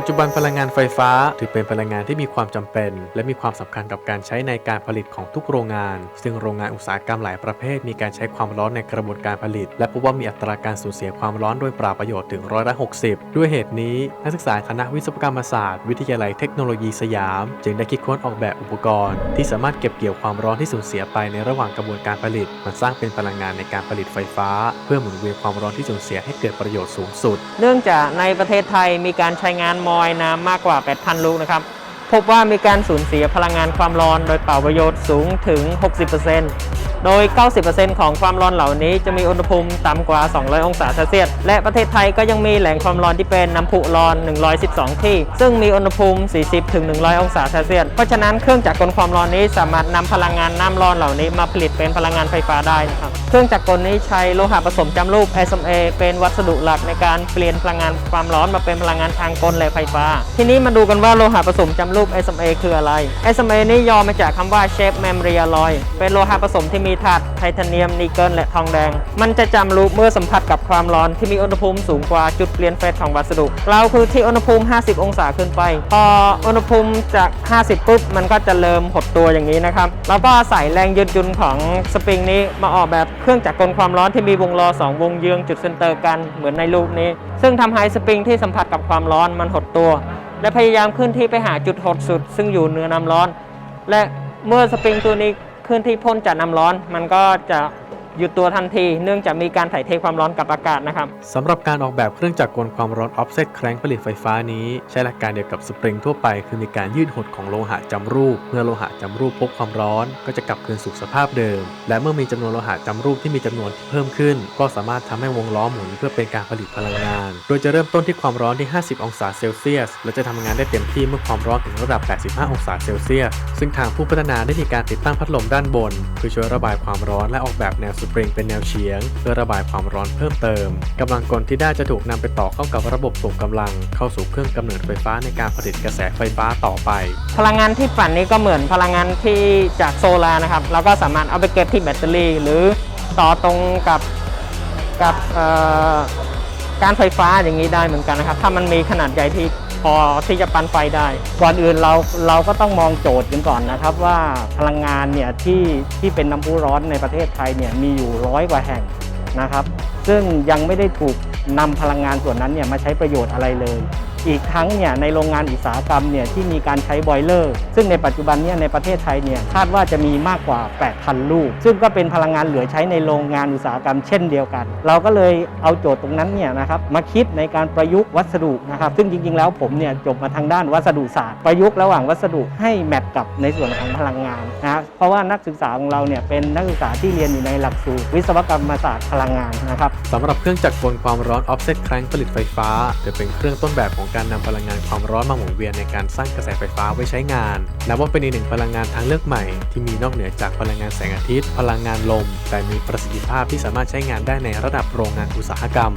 ปัจจุบันพลังงานไฟฟ้า ถือเป็นพลังงานที่มีความจำเป็น และมีความสำคัญกับการใช้ในการผลิตของทุกโรงงาน ซึ่งโรงงานอุตสาหกรรมหลายประเภท มีการใช้ความร้อนในกระบวนการผลิต และพบว่ามีอัตราการสูญเสียความร้อนโดยปล่าประโยชน์ถึงร้อยละ60 ด้วยเหตุนี้นักศึกษาคณะวิศวกรรมศาสตร์ วิทยาลัยเทคโนโลยีสยาม จึงได้คิดค้นออกแบบอุปกรณ์ ที่สามารถเก็บเกี่ยวความร้อนที่สูญเสียไปในระหว่างกระบวนการผลิตมาสร้างเป็นพลังงานในการผลิตไฟฟ้า เพื่อหมุนเวียนความร้อนที่สูญเสียให้เกิดประโยชน์สูงสุด เนื่องจากในประเทศไทยมีการใช้งานมอยน้ำมากกว่า 8,000 ลูกนะครับ พบว่ามีการสูญเสียพลังงานความร้อนโดยเป่าประโยชน์สูงถึง 60%โดย 90%ของความร้อนเหล่านี้จะมีอุณหภูมิต่ำกว่า 200 องศาเซลเซียส และประเทศไทยก็ยังมีแหล่งความร้อนที่เป็นน้ำพุร้อน 112 ที่ ซึ่งมีอุณหภูมิ 40ถึง100 องศาเซลเซียส เพราะฉะนั้นเครื่องจักรกลความร้อนนี้สามารถนำพลังงานน้ำร้อนเหล่านี้มาผลิตเป็นพลังงานไฟฟ้าได้นะครับเครื่องจักรกลนี้ใช้โลหะผสมจำรูป SMA เป็นวัสดุหลักในการเปลี่ยนพลังงานความร้อนมาเป็นพลังงานทางกลและไฟฟ้า ทีนี้มาดูกันว่าโลหะผสมจำรูป SMA คืออะไร SMA นี้ย่อมาจากคำว่า Shape Memory Alloy เป็นโลหะผสมที่มีธาตุไทเทเนียม นิกเกิล และทองแดง มันจะจำรูปเมื่อสัมผัสกับความร้อนที่มีอุณหภูมิสูงกว่าจุดเปลี่ยนเฟสของวัสดุกล่าคือที่อุณหภูมิ 50 องศาขึ้นไป พออุณหภูมิจาก 50 ปุ๊บ มันก็จะเริ่มหดตัวอย่างนี้นะครับ แล้วก็อาศัยแรงยืดยุนของสปริงนี้มาออกแบบ เครื่องจักรกลความร้อนที่มีวงล้อ2วงเยืองจุดเซนเตอร์กันเหมือนในรูปนี้ ซึ่งทำให้สปริงที่สัมผัสกับความร้อนมันหดตัว และพยายามเคลื่อนที่ไปหาจุดหดสุด ซึ่งอยู่เหนือน้ำร้อน และเมื่อสปริงตัวนี้เคลื่อนที่พ่นจากน้ำร้อน มันก็จะ หยุดตัวทันที เนื่องจากมีการถ่ายเทความร้อนกับอากาศนะครับสำหรับการออกแบบเครื่องจักรกลความร้อน offset crank ผลิตไฟฟ้านี้ ใช้หลักการเดียวกับสปริงทั่วไป คือมีการยืดหดของโลหะจำรูป เมื่อโลหะจำรูปพบความร้อน ก็จะกลับคืนสู่สภาพเดิม และเมื่อมีจำนวนโลหะจำรูปที่มีจำนวนที่เพิ่มขึ้น ก็สามารถทำให้วงล้อหมุนเพื่อเป็นการผลิตพลังงาน โดยจะเริ่มต้นที่ความร้อนที่ 50 องศาเซลเซียส และจะทำงานได้เต็มที่เมื่อความร้อนถึงระดับ 85 องศาเซลเซียส ซึ่งทางผู้พัฒนาได้มีการติดตั้งพัดลมด้านบน เพื่อช่วยระบายความร้อนและออกแบบแนวสปริงเป็นแนวเฉียง เพื่อระบายความร้อนเพิ่มเติมกำลังกลที่ได้จะถูกนำไปต่อเข้ากับระบบส่งกำลัง เข้าสู่เครื่องกำเนิดไฟฟ้าในการผลิตกระแสไฟฟ้าต่อไป พลังงานที่ปั่นนี้ก็เหมือนพลังงานที่จากโซลาร์นะครับเราก็สามารถเอาไปเก็บที่แบตเตอรี่ หรือต่อตรงกับกับการไฟฟ้าอย่างนี้ได้เหมือนกันนะครับ ถ้ามันมีขนาดใหญ่ที่ พอที่จะปันไฟได้ ก่อนอื่นเราเราก็ต้องมองโจทย์กันก่อนนะครับว่าพลังงานเนี่ยที่ที่เป็นน้ำพุร้อนในประเทศไทยเนี่ยมีอยู่ร้อยกว่าแห่งนะครับ ซึ่งยังไม่ได้ถูกนำพลังงานส่วนนั้นเนี่ยมาใช้ประโยชน์อะไรเลย อีกทั้งเนี่ยในโรงงานอุตสาหกรรมเนี่ยที่มีการใช้บอยเลอร์ ซึ่งในปัจจุบันเนี่ยในประเทศไทยเนี่ยคาดว่าจะมีมากกว่า 8,000 ลูก ซึ่งก็เป็นพลังงานเหลือใช้ในโรงงานอุตสาหกรรมเช่นเดียวกัน เราก็เลยเอาโจทย์ตรงนั้นเนี่ยนะครับมาคิดในการประยุกต์วัสดุนะครับ ซึ่งจริง ๆ แล้วผมเนี่ยจบมาทางด้านวัสดุศาสตร์ประยุกต์ระหว่างวัสดุให้แมทกับในส่วนของพลังงานนะ เพราะว่านักศึกษาของเราเนี่ยเป็นนักศึกษาที่เรียนอยู่ในหลักสูตรวิศวกรรมศาสตร์พลังงานนะครับสำหรับเครื่องจักรกลความร้อน offset crank ผลิตไฟฟ้าถือเป็นเครื่องต้นแบบของการนำพลังงานความร้อนมาหมุนเวียนในการสร้างกระแสไฟฟ้าไว้ใช้งาน นับว่าเป็นอีกหนึ่งพลังงานทางเลือกใหม่ ที่มีนอกเหนือจากพลังงานแสงอาทิตย์ พลังงานลม แต่มีประสิทธิภาพที่สามารถใช้งานได้ในระดับโรงงานอุตสาหกรรม